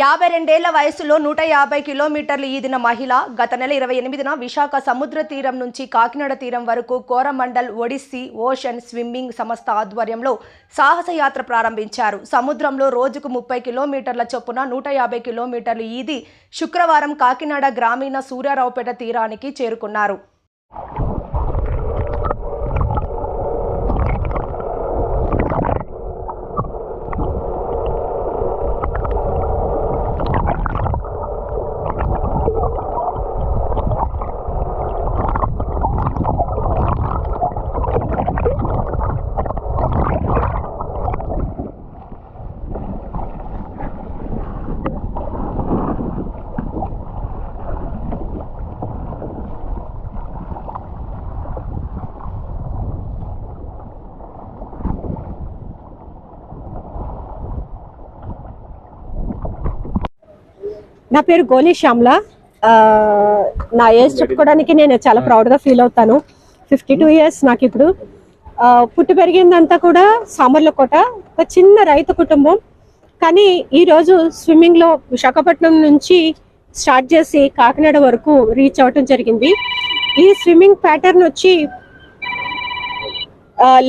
యాభై రెండేళ్ళ వయసులో నూట యాభై కిలోమీటర్లు ఈదిన మహిళ గత నెల ఇరవై ఎనిమిదిన విశాఖ సముద్ర తీరం నుంచి కాకినాడ తీరం వరకు కోరమండల్ ఒడిస్సీ ఓషన్ స్విమ్మింగ్ సంస్థ ఆధ్వర్యంలో సాహసయాత్ర ప్రారంభించారు. సముద్రంలో రోజుకు ముప్పై కిలోమీటర్ల చొప్పున నూట యాభై కిలోమీటర్లు ఈది శుక్రవారం కాకినాడ గ్రామీణ సూర్యారావుపేట తీరానికి చేరుకున్నారు. నా పేరు గోలీ శ్యామ్ల. నా ఏజ్ చెప్పుకోవడానికి నేను చాలా ప్రౌడ్గా ఫీల్ అవుతాను. ఫిఫ్టీ టూ ఇయర్స్ నాకు ఇప్పుడు. పుట్టి పెరిగిందంతా కూడా సామర్లకోట ఒక చిన్న రైతు కుటుంబం. కానీ ఈరోజు స్విమ్మింగ్లో విశాఖపట్నం నుంచి స్టార్ట్ చేసి కాకినాడ వరకు రీచ్ అవ్వటం జరిగింది. ఈ స్విమ్మింగ్ ప్యాటర్న్ వచ్చి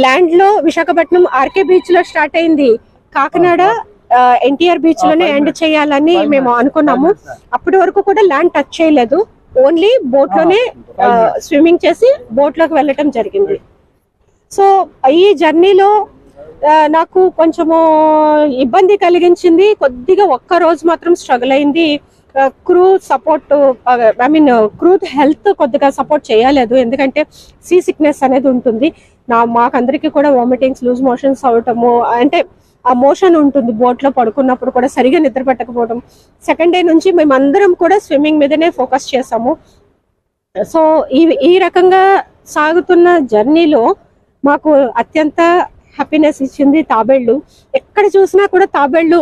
ల్యాండ్లో విశాఖపట్నం ఆర్కే బీచ్లో స్టార్ట్ అయింది. కాకినాడ ఎన్టీఆర్ బీచ్లోనే ఎండ్ చేయాలని మేము అనుకున్నాము. అప్పటి వరకు కూడా ల్యాండ్ టచ్ చేయలేదు. ఓన్లీ బోట్లోనే స్విమ్మింగ్ చేసి బోట్లోకి వెళ్ళటం జరిగింది. సో ఈ జర్నీలో నాకు కొంచెము ఇబ్బంది కలిగించింది. కొద్దిగా ఒక్క రోజు మాత్రం స్ట్రగుల్ అయింది. Crew support I mean crew health కొద్దిగా సపోర్ట్ చేయలేదు. ఎందుకంటే సీ సిక్నెస్ అనేది ఉంటుంది. నా మాకందరికీ కూడా వామిటింగ్స్ లూజ్ మోషన్స్ అవటము అంటే ఆ మోషన్ ఉంటుంది బోట్లో పడుకున్నప్పుడు కూడా సరిగా నిద్ర పట్టకపోవడం. సెకండ్ డే నుంచి మేమందరం కూడా స్విమ్మింగ్ మీదనే ఫోకస్ చేసాము సో ఈ ఈ రకంగా సాగుతున్న జర్నీలో మాకు అత్యంత హ్యాపీనెస్ ఇచ్చింది తాబేళ్ళు ఎక్కడ చూసినా కూడా తాబేళ్ళు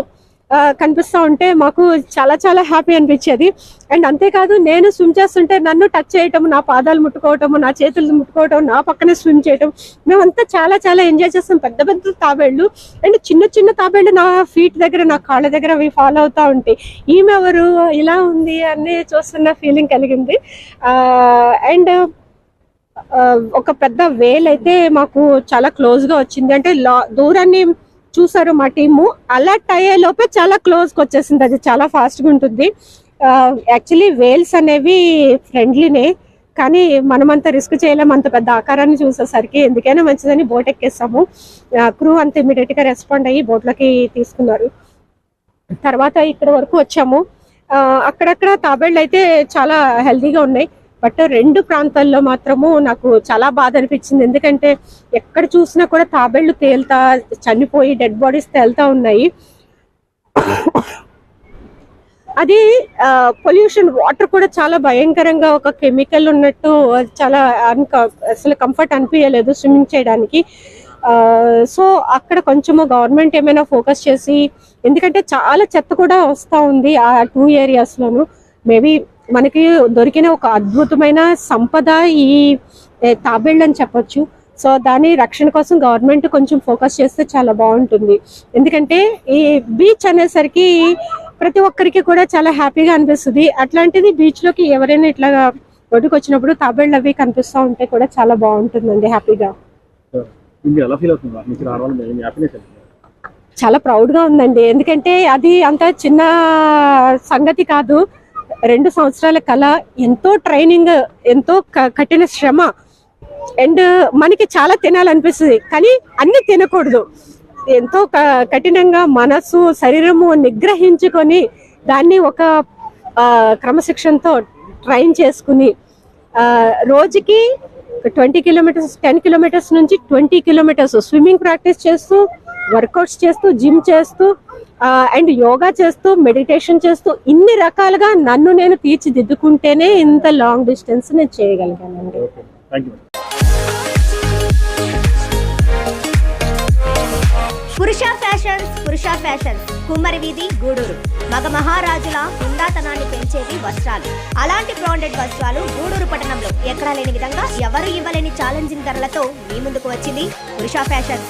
కనిపిస్తా ఉంటే మాకు చాలా చాలా హ్యాపీ అనిపించేది. అండ్ అంతేకాదు నేను స్విమ్ చేస్తుంటే నన్ను టచ్ చేయటం నా పాదాలు ముట్టుకోవటము నా చేతులు ముట్టుకోవటం నా పక్కనే స్విమ్ చేయటం మేమంతా చాలా చాలా ఎంజాయ్ చేస్తాం. పెద్ద పెద్ద తాబేళ్ళు అండ్ చిన్న చిన్న తాబేళ్ళు నా ఫీట్ దగ్గర నా కాళ్ళ దగ్గర అవి ఫాలో అవుతూ ఉంటాయి. ఈమె ఎవరు? ఇలా ఉంది అని చూస్తున్న ఫీలింగ్ కలిగింది. అండ్ ఒక పెద్ద వేల్ అయితే మాకు చాలా క్లోజ్గా వచ్చింది. అంటే లా- దూరాన్ని చూసారు మా టీము. అలర్ట్ అయ్యే లోపే చాలా క్లోజ్కి వచ్చేసింది. అది చాలా ఫాస్ట్గా ఉంటుంది యాక్చువల్లీ వేల్స్ అనేవి ఫ్రెండ్లీనే కానీ మనమంత రిస్క్ చేయలేం. అంత పెద్ద ఆకారాన్ని చూసేసరికి ఎందుకైనా మంచిదని బోట్ ఎక్కేస్తాము. క్రూ అంత ఇమీడియట్గా రెస్పాండ్ అయ్యి బోట్లోకి తీసుకున్నారు. తర్వాత ఇక్కడ వరకు వచ్చాము. అక్కడక్కడ తాబేళ్ళు అయితే చాలా హెల్తీగా ఉన్నాయి. బట్ రెండు ప్రాంతాల్లో మాత్రము నాకు చాలా బాధ అనిపించింది. ఎందుకంటే ఎక్కడ చూసినా కూడా తాబేళ్ళు తేలుతా చనిపోయి డెడ్ బాడీస్ తేలుతా ఉన్నాయి. అది పొల్యూషన్ వాటర్ కూడా చాలా భయంకరంగా ఒక కెమికల్ ఉన్నట్టు అది చాలా అన్క అసలు కంఫర్ట్ అనిపించలేదు స్విమ్మింగ్ చేయడానికి. సో అక్కడ కొంచెము గవర్నమెంట్ ఏమైనా ఫోకస్ చేసి ఎందుకంటే చాలా చెత్త కూడా వస్తూ ఉంది ఆ టూ ఏరియాస్లోను మేబీ మనకి దొరికిన ఒక అద్భుతమైన సంపద ఈ తాబేళ్ళు అని చెప్పొచ్చు. సో దాని రక్షణ కోసం గవర్నమెంట్ కొంచెం ఫోకస్ చేస్తే చాలా బాగుంటుంది. ఎందుకంటే ఈ బీచ్ అనేసరికి ప్రతి ఒక్కరికి కూడా చాలా హ్యాపీగా అనిపిస్తుంది. అట్లాంటిది బీచ్లోకి ఎవరైనా ఇట్లాగా ఒడ్డుకు వచ్చినప్పుడు తాబేళ్ళు అవి కనిపిస్తూ ఉంటే కూడా చాలా బాగుంటుందండి హ్యాపీగా. చాలా ప్రౌడ్గా ఉందండి. ఎందుకంటే అది అంత చిన్న సంగతి కాదు. రెండు సంవత్సరాల కళ ఎంతో ట్రైనింగ్ ఎంతో క- కఠిన శ్రమ. అండ్ మనకి చాలా తినాలనిపిస్తుంది కానీ అన్ని తినకూడదు. ఎంతో క- కఠినంగా మనసు శరీరము నిగ్రహించుకొని దాన్ని ఒక క్రమశిక్షణతో ట్రైన్ చేసుకుని రోజుకి ట్వంటీ కిలోమీటర్స్ టెన్ కిలోమీటర్స్ నుంచి ట్వంటీ కిలోమీటర్స్ స్విమ్మింగ్ ప్రాక్టీస్ చేస్తూ వర్కౌట్స్ చేస్తూ జిమ్ చేస్తూ అండ్ యోగా చేస్తూ మెడిటేషన్ చేస్తూ ఇన్ని రకాలుగా నన్ను నేను తీర్చిదిద్దుకుంటేనే ఇంత లాంగ్ డిస్టెన్స్ నేను చేయగలిగానండి. పురుష ఫ్యాషన్స్ పురుష ఫ్యాషన్స్. కుమ్మరి వీధి గూడూరు. మగ మహారాజుల హుందాతనాన్ని పెంచేవి వస్త్రాలు. అలాంటి బ్రాండెడ్ వస్త్రాలు గూడూరు పట్టణంలో ఎక్కడా లేని విధంగా ఎవరు ఇవ్వలేని ఛాలెంజింగ్ ధరలతో మీ ముందుకు వచ్చింది పురుష ఫ్యాషన్స్.